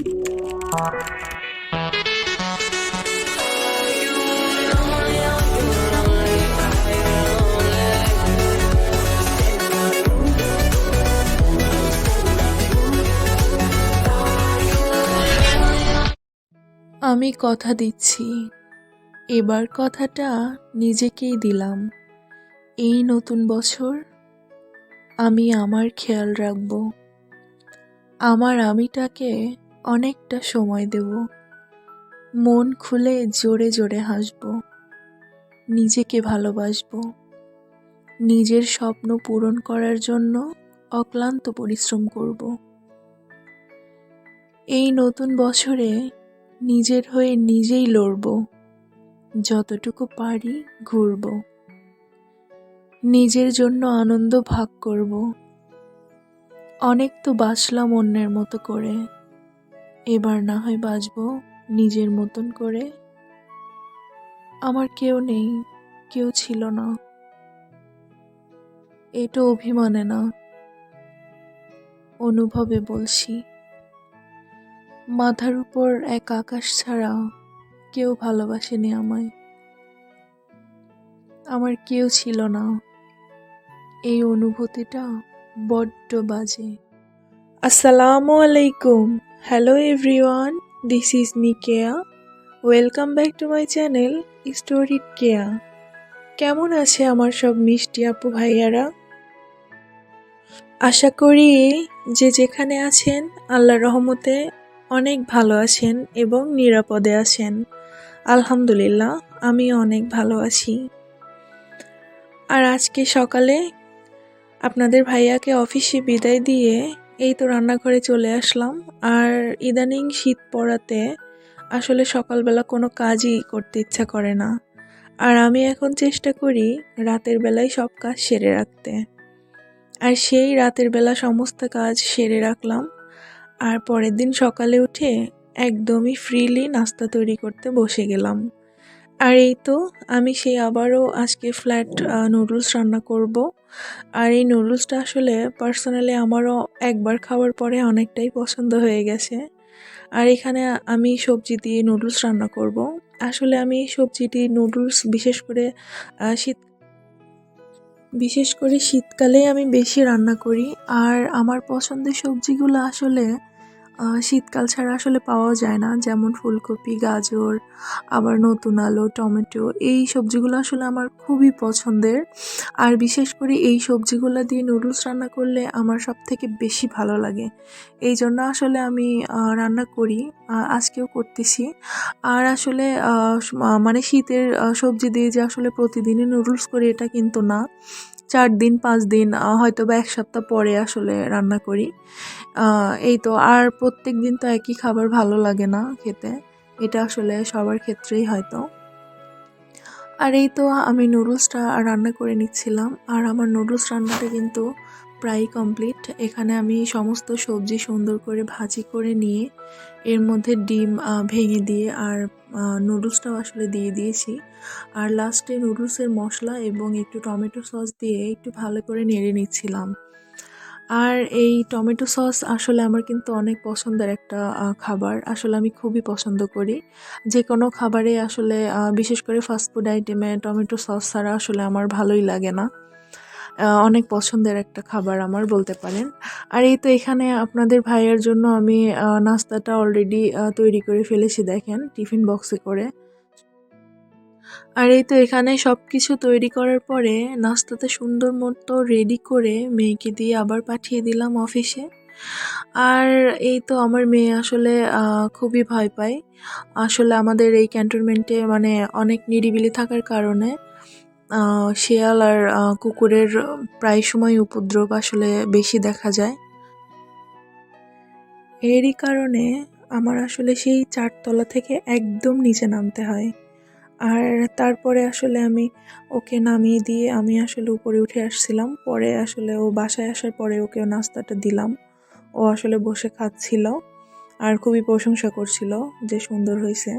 আমি কথা দিচ্ছি। এবার কথাটা নিজেকেই দিলাম। এই নতুন বছর আমি আমার খেয়াল রাখব। আমার আমিটাকে অনেকটা সময় দেব। মন খুলে জোরে জোরে হাসব। নিজেকে ভালোবাসব। নিজের স্বপ্ন পূরণ করার জন্য অক্লান্ত পরিশ্রম করব। এই নতুন বছরে নিজের হয়ে নিজেই লড়ব। যতটুকু পারি ঘুরব। নিজের জন্য আনন্দ ভাগ করব। অনেক তো বাসলাম অন্যের মতো করে। এবার না হয় বাঁচব নিজের মতন করে। আমার কেউ নেই, কেউ ছিল না। এটা অভিমানে না, অনুভবে বলছি। মাথার উপর এক আকাশ ছাড়া কেউ ভালোবাসেনি আমায়। আমার কেউ ছিল না। এই অনুভূতিটা বড্ড বাজে। আসসালামু আলাইকুম। Hello everyone this is me Keya welcome back to my channel story Keya কেমন আছে আমার সব মিষ্টি আপু ভাইয়ারা? আশা করি যে যেখানে আছেন, আল্লাহ রহমতে অনেক ভালো আছেন এবং নিরাপদে আছেন। আলহামদুলিল্লাহ আমি অনেক ভালো আছি। আর আজকে সকালে আপনাদের ভাইয়াকে অফিসে বিদায় দিয়ে এই তো রান্নাঘরে চলে আসলাম। আর ইদানিং শীত পড়াতে আসলে সকালবেলা কোনো কাজই করতে ইচ্ছা করে না। আর আমি এখন চেষ্টা করি রাতের বেলায় সব কাজ সেরে রাখতে। আর সেই রাতের বেলা সমস্ত কাজ সেরে রাখলাম। আর পরের দিন সকালে উঠে একদমই ফ্রিলি নাস্তা তৈরি করতে বসে গেলাম। আর এই তো আমি সেই আবারও আজকে ফ্ল্যাট নুডলস রান্না করব। আর এই নুডলসটা আসলে পার্সোনালি আমারও একবার খাওয়ার পরে অনেকটাই পছন্দ হয়ে গেছে। আর এখানে আমি সবজি দিয়ে নুডলস রান্না করব। আসলে আমি সবজিটি নুডলস বিশেষ করে শীত বিশেষ করে শীতকালে আমি বেশি রান্না করি। আর আমার পছন্দের সবজিগুলো আসলে শীতকাল ছাড়া আসলে পাওয়া যায় না। যেমন ফুলকপি, গাজর, আবার নতুন আলু, টমেটো, এই সবজিগুলো আসলে আমার খুবই পছন্দের। আর বিশেষ করে এই সবজিগুলো দিয়ে নুডলস রান্না করলে আমার সব থেকে বেশি ভালো লাগে। এই জন্য আসলে আমি রান্না করি আজকেও করতেছি। আর আসলে মানে শীতের সবজি দিয়ে যে আসলে প্রতিদিনই নুডলস করি এটা কিন্তু না। চার দিন, পাঁচ দিন হয়তো বা এক সপ্তাহ পরে আসলে রান্না করি। এই তো, আর প্রত্যেক দিন তো একই খাবার ভালো লাগে না খেতে। এটা আসলে সবার ক্ষেত্রেই হয়তো। আর এই তো, আমি নুডলসটা রান্না করে নিচ্ছিলাম। আর আমার নুডলস রান্নাটা কিন্তু প্রায় কমপ্লিট এখানে আমি সমস্ত সবজি সুন্দর করে ভাজি করে নিয়ে এর মধ্যে ডিম ভেঙে দিয়ে আর নুডলসটাও আসলে দিয়ে দিয়েছি। আর লাস্টে নুডলসের মশলা এবং একটু টমেটো সস দিয়ে একটু ভালো করে নেড়ে নিচ্ছিলাম। আর এই টমেটো সস আসলে আমার কিন্তু অনেক পছন্দের একটা খাবার। আসলে আমি খুবই পছন্দ করি। যে কোনো খাবারে আসলে বিশেষ করে ফাস্টফুড আইটেমে টমেটো সস ছাড়া আসলে আমার ভালোই লাগে না। অনেক পছন্দের একটা খাবার আমার বলতে পারেন। আর এই তো এখানে আপনাদের ভাইয়ের জন্য আমি নাস্তাটা অলরেডি তৈরি করে ফেলেছি দেখেন, টিফিন বক্সে করে। আর এই তো এখানে সব কিছু তৈরি করার পরে নাস্তাতে সুন্দর মতো রেডি করে মেয়েকে দিয়ে আবার পাঠিয়ে দিলাম অফিসে আর এই তো আমার মেয়ে আসলে খুবই ভয় পায়। আসলে আমাদের এই ক্যান্টনমেন্টে মানে অনেক নিরিবিলি থাকার কারণে শেয়াল আর কুকুরের প্রায় সময় উপদ্রব আসলে বেশি দেখা যায়। এরই কারণে আমার আসলে সেই চারতলা থেকে একদম নিচে নামতে হয়। আর তারপরে আসলে আমি ওকে নামিয়ে দিয়ে আমি আসলে উপরে উঠে আসছিলাম। পরে আসলে ও বাসায় আসার পরে ওকে নাস্তাটা দিলাম। ও আসলে বসে খাচ্ছিল আর খুবই প্রশংসা করছিল যে সুন্দর হয়েছে।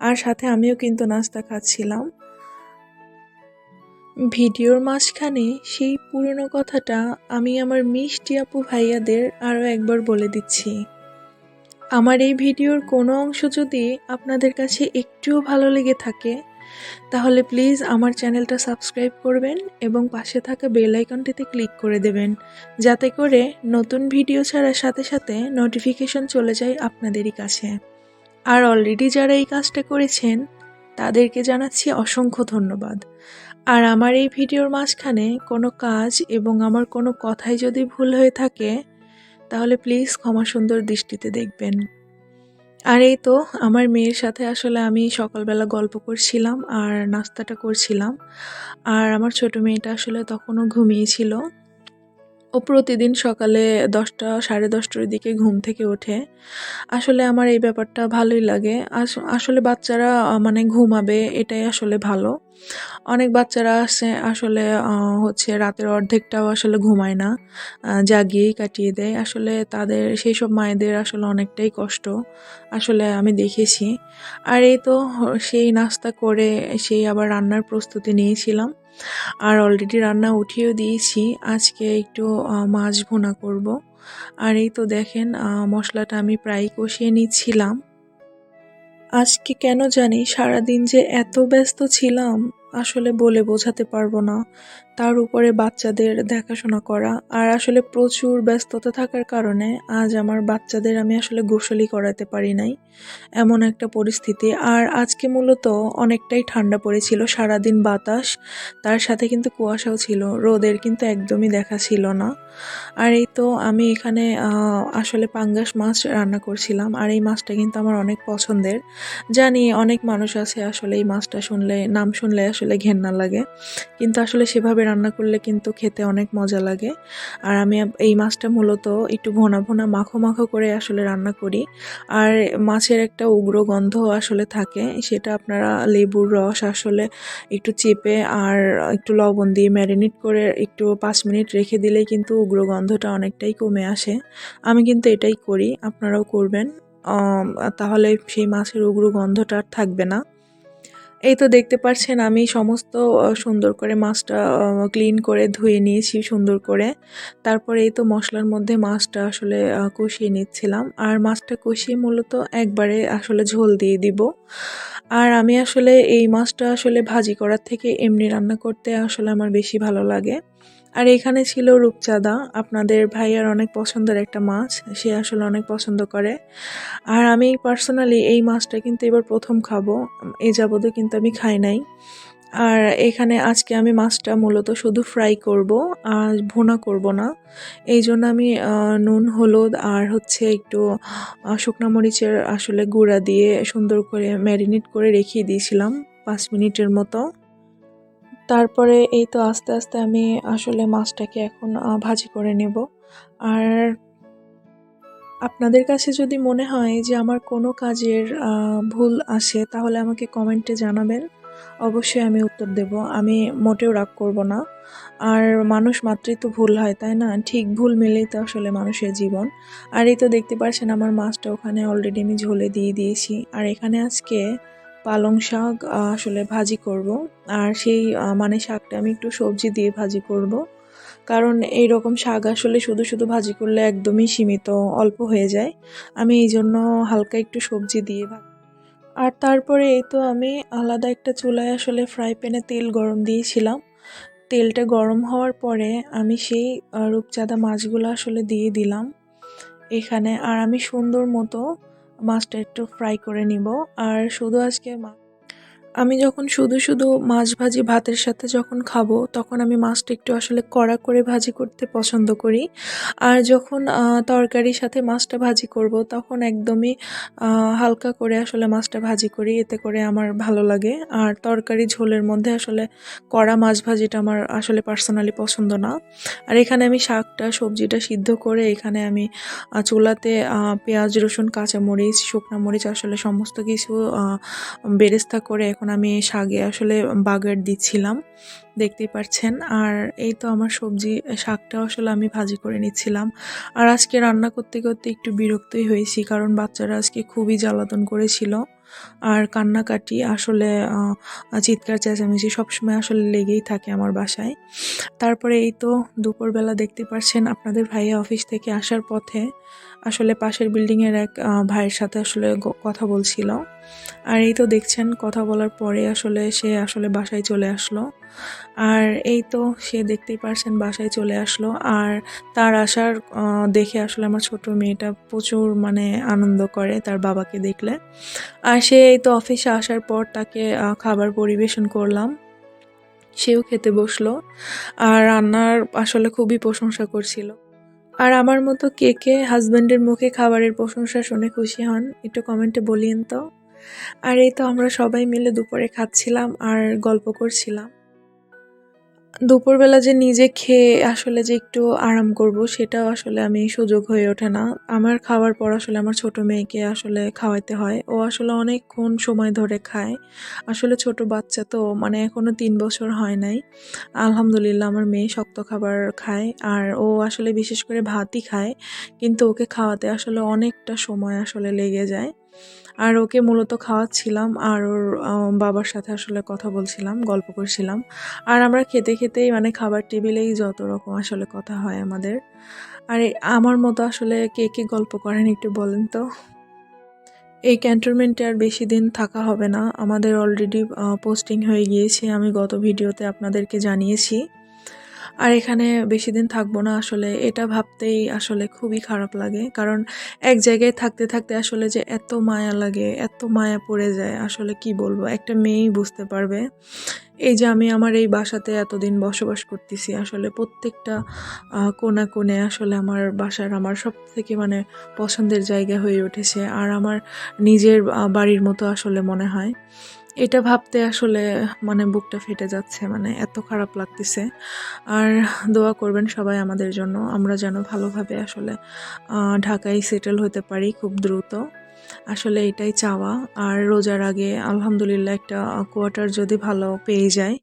আর সাথে আমিও কিন্তু নাস্তা খাচ্ছিলাম। ভিডিওর মাঝখানে সেই পুরনো কথাটা আমি আমার মিষ্টি আপু ভাইয়াদের আরও একবার বলে দিচ্ছি। আমার এই ভিডিওর কোনো অংশ যদি আপনাদের কাছে একটুও ভালো লেগে থাকে, তাহলে প্লিজ আমার চ্যানেলটা সাবস্ক্রাইব করবেন এবং পাশে থাকা বেল আইকনটিতে ক্লিক করে দেবেন, যাতে করে নতুন ভিডিও ছাড়ার সাথে সাথে নোটিফিকেশন চলে যায় আপনাদেরই কাছে। আর অলরেডি যারা এই কাজটা করেছেন, তাদেরকে জানাচ্ছি অসংখ্য ধন্যবাদ। আর আমার এই ভিডিওর মাঝখানে কোনো কাজ এবং আমার কোনো কথাই যদি ভুল হয়ে থাকে, তাহলে প্লিজ ক্ষমা সুন্দর দৃষ্টিতে দেখবেন। আর এই তো, আমার মেয়ের সাথে আসলে আমি সকালবেলা গল্প করছিলাম আর নাস্তাটা করছিলাম। আর আমার ছোট মেয়েটা আসলে তখনও ঘুমিয়েছিল ও প্রতিদিন সকালে দশটা, সাড়ে দশটার দিকে ঘুম থেকে ওঠে। আসলে আমার এই ব্যাপারটা ভালোই লাগে। আসলে বাচ্চারা মানে ঘুমাবে, এটাই আসলে ভালো। অনেক বাচ্চারা আছে আসলে হচ্ছে রাতের অর্ধেকটাও আসলে ঘুমায় না জাগিয়েই কাটিয়ে দেয়। আসলে তাদের সেই সব মায়েদের আসলে অনেকটাই কষ্ট, আসলে আমি দেখেছি। আর এই তো সেই নাস্তা করে সেই আবার রান্নার প্রস্তুতি নিয়েছিলাম। আর অলরেডি রান্না উঠিয়েও দিয়েছি, আজকে একটু মাছ ভুনা করব। আর এই তো দেখেন মশলাটা আমি প্রায় কষিয়ে নিচ্ছিলাম। আজকে কেন জানি সারাদিন যে এত ব্যস্ত ছিলাম আসলে বলে বোঝাতে পারব না। তার উপরে বাচ্চাদের দেখাশোনা করা। আর আসলে প্রচুর ব্যস্ততা থাকার কারণে আজ আমার বাচ্চাদের আমি আসলে গোসলি করাতে পারি নাই, এমন একটা পরিস্থিতি। আর আজকে মূলত অনেকটাই ঠান্ডা পড়েছিল, সারাদিন বাতাস, তার সাথে কিন্তু কুয়াশাও ছিল, রোদের কিন্তু একদমই দেখা ছিল না। আর এই তো আমি এখানে আসলে পাঙ্গাস মাছ রান্না করছিলাম, আর এই মাছটা কিন্তু আমার অনেক পছন্দের। জানি অনেক মানুষ আছে আসলে এই মাছটা শুনলে, নাম শুনলে আসলে ঘেন্না লাগে, কিন্তু আসলে সেভাবে রান্না করলে কিন্তু খেতে অনেক মজা লাগে। আর আমি এই মাছটা মূলত একটু ভোনা ভোনা মাখো মাখো করে আসলে রান্না করি। আর মাছের একটা উগ্র গন্ধ আসলে থাকে, সেটা আপনারা লেবুর রস আসলে একটু চেপে আর একটু লবণ দিয়ে ম্যারিনেট করে একটু পাঁচ মিনিট রেখে দিলেই কিন্তু উগ্র গন্ধটা অনেকটাই কমে আসে। আমি কিন্তু এটাই করি, আপনারাও করবেন। তাহলে সেই মাছের উগ্র গন্ধটা আর থাকবে না। এই তো দেখতে পাচ্ছেন আমি সমস্ত সুন্দর করে মাছটা ক্লিন করে ধুয়ে নিয়েছি সুন্দর করে। তারপরে এই তো মশলার মধ্যে মাছটা আসলে কষিয়ে নিচ্ছিলাম। আর মাছটা কষিয়ে মূলত একবারে আসলে ঝোল দিয়ে দিব। আর আমি আসলে এই মাছটা আসলে ভাজি করার থেকে এমনি রান্না করতে আসলে আমার বেশি ভালো লাগে। আর এখানে ছিল রূপচাঁদা। আপনাদের ভাইয়ার অনেক পছন্দের একটা মাছ, সে আসলে অনেক পছন্দ করে। আর আমি পার্সোনালি এই মাছটা কিন্তু এবার প্রথম খাব। এই যাবতও কিন্তু আমি খাই নাই। আর এখানে আজকে আমি মাছটা মূলত শুধু ফ্রাই করব, আর ভুনা করব না। এই জন্য আমি নুন, হলুদ আর হচ্ছে একটু শুকনো মরিচের আসলে গুঁড়া দিয়ে সুন্দর করে ম্যারিনেট করে রেখে দিয়েছিলাম পাঁচ মিনিটের মতো। তারপরে এই তো আস্তে আস্তে আমি আসলে মাছটাকে এখন ভাজি করে নেব। আর আপনাদের কাছে যদি মনে হয় যে আমার কোনো কাজের ভুল আসে, তাহলে আমাকে কমেন্টে জানাবেন। অবশ্যই আমি উত্তর দেব। আমি মোটেও রাগ করব না। আর মানুষ মাত্রই তো ভুল হয়, তাই না? ঠিক ভুল মিলেই তো আসলে মানুষের জীবন। আর এই তো দেখতে পাচ্ছেন আমার মাছটা ওখানে অলরেডি আমি ঝোলে দিয়ে দিয়েছি। আর এখানে আজকে পালং শাক আসলে ভাজি করব। আর সেই মানে শাকটা আমি একটু সবজি দিয়ে ভাজি করব। কারণ এই রকম শাক আসলে শুধু শুধু ভাজি করলে একদমই সীমিত অল্প হয়ে যায়। আমি এই জন্য হালকা একটু সবজি দিয়ে আর তারপরে এই তো আমি আলাদা একটা চুলায় আসলে ফ্রাই প্যানে তেল গরম দিয়েছিলাম। তেলটা গরম হওয়ার পরে আমি সেই রূপচাঁদা মাছগুলো আসলে দিয়ে দিলাম। এখানে, আর আমি সুন্দর মতো মাছটা একটু ফ্রাই করে নিব। আর শুধু আজকে আমি যখন শুধু শুধু মাছ ভাজি ভাতের সাথে যখন খাব, তখন আমি মাছটা একটু আসলে কড়া করে ভাজি করতে পছন্দ করি। আর যখন তরকারির সাথে মাছটা ভাজি করব, তখন একদমই হালকা করে আসলে মাছটা ভাজি করি, এতে করে আমার ভালো লাগে। আর তরকারি ঝোলের মধ্যে আসলে কড়া মাছ ভাজিটা আমার আসলে পার্সোনালি পছন্দ না। আর এখানে আমি শাকটা, সবজিটা সিদ্ধ করে এখানে আমি চুলাতে পেঁয়াজ, রসুন, কাঁচামরিচ, শুকনো মরিচ আসলে সমস্ত কিছু বেরেস্তা করে এখন আমি শাগে আসলে বাগার দিচ্ছিলাম, দেখতেই পাচ্ছেন আর এই তো আমার সবজি, শাকটাও আসলে আমি ভাজি করে নিচ্ছিলাম। আর আজকে রান্না করতে করতে একটু বিরক্তই হয়েছি, কারণ বাচ্চারা আজকে খুবই জ্বালাতন করেছিল। আর কান্নাকাটি আসলে চিৎকার, চেঁচামেচি সবসময় আসলে লেগেই থাকে আমার বাসায়। তারপরে এই তো দুপুরবেলা দেখতে পাচ্ছেন আপনাদের ভাইয়ের অফিস থেকে আসার পথে আসলে পাশের বিল্ডিংয়ের এক ভাইয়ের সাথে আসলে কথা বলছিল। আর এই তো দেখছেন, কথা বলার পরে আসলে সে আসলে বাসায় চলে আসলো। আর এই তো সে দেখতেই পারছেন বাসায় চলে আসলো। আর তার আসার দেখে আসলে আমার ছোট মেয়েটা প্রচুর মানে আনন্দ করে তার বাবাকে দেখলে। আর সে এই তো অফিসে আসার পর তাকে খাবার পরিবেশন করলাম। সেও খেতে বসল। আর রান্নার আসলে খুবই প্রশংসা করছিল। আর আমার মতো কে কে হাজব্যান্ডের মুখে খাবারের প্রশংসা শুনে খুশি হন, একটু কমেন্টে বলিয়েন তো। আর এই তো আমরা সবাই মিলে দুপুরে খাচ্ছিলাম আর গল্প করছিলাম। দুপুরবেলা যে নিজে খেয়ে আসলে যে একটু আরাম করব, সেটাও আসলে আমি সুযোগ হয়ে ওঠে না। আমার খাওয়ার পর আসলে আমার ছোট মেয়েকে আসলে খাওয়াইতে হয়। ও আসলে অনেকক্ষণ সময় ধরে খায়। আসলে ছোট বাচ্চা তো মানে এখনও তিন বছর হয় নাই। আলহামদুলিল্লাহ আমার মেয়ে শক্ত খাবার খায় আর ও আসলে বিশেষ করে ভাতই খায়। কিন্তু ওকে খাওয়াতে আসলে অনেকটা সময় আসলে লেগে যায়। আর ওকে মূলত খাওয়াচ্ছিলাম আর ওর বাবার সাথে আসলে কথা বলছিলাম, গল্প করছিলাম। আর আমরা খেতে খেতেই মানে খাবার টেবিলেই যত রকম আসলে কথা হয় আমাদের। আর, আমার মতো আসলে কে কে গল্প করেন একটু বলেন তো? এই ক্যান্টনমেন্টে আর বেশি দিন থাকা হবে না। আমাদের অলরেডি পোস্টিং হয়ে গিয়েছে। আমি গত ভিডিওতে আপনাদেরকে জানিয়েছি। আর এখানে বেশি দিন থাকব না আসলে, এটা ভাবতেই আসলে খুবই খারাপ লাগে। কারণ এক জায়গায় থাকতে থাকতে আসলে যে এত মায়া লাগে, এত মায়া পড়ে যায়, আসলে কি বলব? একটা মেয়েই বুঝতে পারবে। এই যে আমি আমার এই বাসাতে এতদিন বসবাস করতেছি, আসলে প্রত্যেকটা কোণা কোণে আসলে আমার বাসার আমার সব থেকে মানে পছন্দের জায়গা হয়ে উঠেছে। আর আমার নিজের বাড়ির মতো আসলে মনে হয়। এটা ভাবতে আসলে মানে বুকটা ফেটে যাচ্ছে মানে এত খারাপ লাগতেছে। আর দোয়া করবেন সবাই আমাদের জন্য, আমরা যেন ভালোভাবে আসলে ঢাকায় সেটেল হতে পারি খুব দ্রুত। আসলে এটাই চাওয়া। আর রোজার আগে আলহামদুলিল্লাহ একটা কোয়ার্টার যদি ভালো পেয়ে যায়,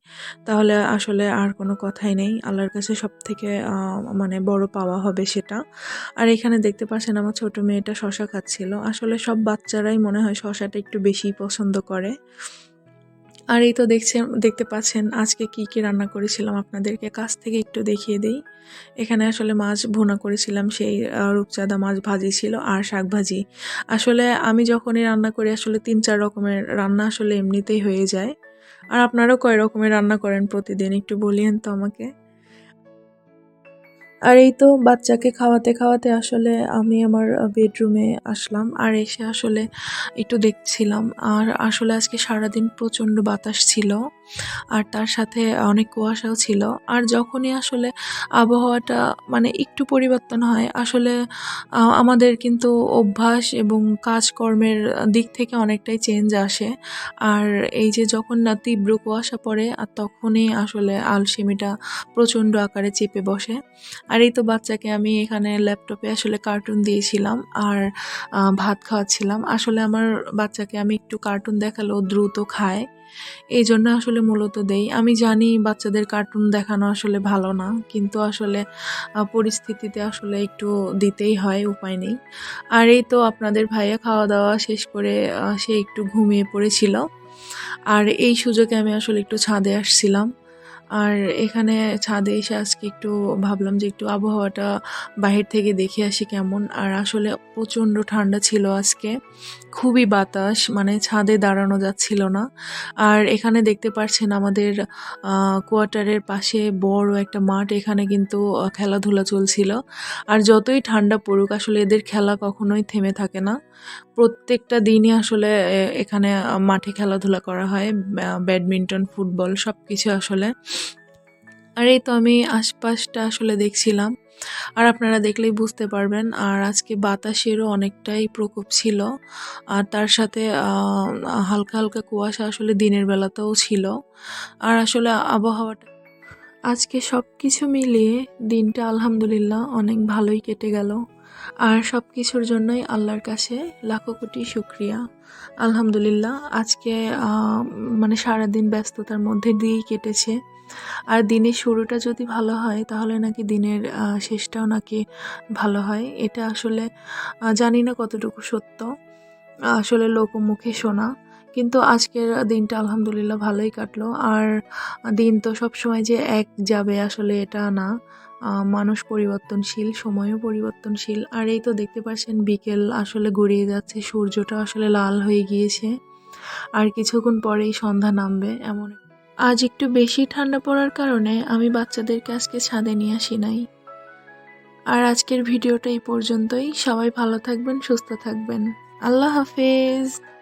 তাহলে আসলে আর কোনো কথাই নেই। আল্লাহর কাছে সব থেকে মানে বড় পাওয়া হবে সেটা। আর এখানে দেখতে পাচ্ছেন আমার ছোট মেয়েটা শশা খাচ্ছিল। আসলে সব বাচ্চারাই মনে হয় শশাটা একটু বেশি পছন্দ করে। আর এই তো দেখছেন, দেখতে পাচ্ছেন আজকে কি কি রান্না করেছিলাম আপনাদেরকে। কাছ থেকে একটু দেখিয়ে দিই। এখানে আসলে মাছ ভোনা করেছিলাম, সেই রূপচাঁদা মাছ ভাজি ছিল আর শাক ভাজি। আসলে আমি যখনই রান্না করি, আসলে তিন, চার রকমের রান্না আসলে এমনিতেই হয়ে যায়। আর আপনারাও কয় রকমের রান্না করেন প্রতিদিন? একটু বলিয়েন তো আমাকে। আর এই তো বাচ্চাকে খাওয়াতে খাওয়াতে আসলে আমি আমার বেডরুমে আসলাম। আর এসে আসলে একটু দেখছিলাম। আর আসলে আজকে সারাদিন প্রচণ্ড বাতাস ছিল। আর তার সাথে অনেক কুয়াশাও ছিল। আর যখনই আসলে আবহাওয়াটা মানে একটু পরিবর্তন হয়, আসলে আমাদের কিন্তু অভ্যাস এবং কাজকর্মের দিক থেকে অনেকটাই চেঞ্জ আসে। আর এই যে যখন না তীব্র কুয়াশা পড়ে, আর তখনই আসলে আলসেমিটা প্রচণ্ড আকারে চেপে বসে। আর এই তো বাচ্চাকে আমি এখানে ল্যাপটপে আসলে কার্টুন দিয়েছিলাম আর ভাত খাওয়াচ্ছিলাম। আসলে আমার বাচ্চাকে আমি একটু কার্টুন দেখালেও দ্রুত খায়। এই জন্য আসলে মূলত দেই। আমি জানি বাচ্চাদের কার্টুন দেখানো আসলে ভালো না, কিন্তু আসলে পরিস্থিতিতে আসলে একটু দিতেই হয়, উপায় নেই। আর এই তো আপনাদের ভাইয়া খাওয়া দাওয়া শেষ করে সে একটু ঘুমিয়ে পড়েছিল। আর এই সুযোগে আমি আসলে একটু ছাদে আসছিলাম। আর এখানে ছাদে এসে আজকে একটু ভাবলাম যে একটু আবহাওয়াটা বাহির থেকে দেখে আসি কেমন। আর আসলে প্রচণ্ড ঠান্ডা ছিল আজকে। খুবই বাতাস মানে ছাদে দাঁড়ানো যাচ্ছিল না। আর এখানে দেখতে পাচ্ছেন আমাদের কোয়ার্টারের পাশে বড় একটা মাঠ, এখানে কিন্তু খেলাধুলা চলছিল। আর যতই ঠান্ডা পড়ুক, আসলে এদের খেলা কখনোই থেমে থাকে না। প্রত্যেকটা দিনই আসলে এখানে মাঠে খেলাধুলা করা হয় ব্যাডমিন্টন, ফুটবল সব কিছু আসলে। আর এই তো আমি আশপাশটা আসলে দেখছিলাম। আর আপনারা দেখলেই বুঝতে পারবেন, আর আজকে বাতাসেরও অনেকটাই প্রকোপ ছিল। আর তার সাথে হালকা হালকা কুয়াশা আসলে দিনের বেলাতেও ছিল। আর আসলে আবহাওয়াটা, আজকে সব কিছু মিলিয়ে দিনটা আলহামদুলিল্লাহ অনেক ভালোই কেটে গেল। আর সব কিছুর জন্যই আল্লাহর কাছে লাখো কোটি শুক্রিয়া। আলহামদুলিল্লাহ আজকে মানে সারাদিন ব্যস্ততার মধ্যে দিয়েই কেটেছে। আর দিনের শুরুটা যদি ভালো হয়, তাহলে নাকি দিনের শেষটাও নাকি ভালো হয়। এটা আসলে জানি না কতটুকু সত্য। আসলে লোকমুখে শোনা। কিন্তু আজকের দিনটা আলহামদুলিল্লাহ ভালোই কাটলো। আর দিন তো সব সময় যে এক যাবে আসলে এটা না। মানুষ পরিবর্তনশীল, সময়ও পরিবর্তনশীল। আর এই তো দেখতে পাচ্ছেন বিকেল আসলে গড়িয়ে যাচ্ছে সূর্যটা আসলে লাল হয়ে গিয়েছে। আর কিছুক্ষণ পরেই সন্ধ্যা নামবে, এমন আজ একটু বেশি ঠান্ডা পড়ার কারণে আমি বাচ্চাদেরকে আজকে ছাদে নিয়ে আসি নাই। আর আজকের ভিডিওটা এই পর্যন্তই। সবাই ভালো থাকবেন, সুস্থ থাকবেন। আল্লাহ হাফেজ।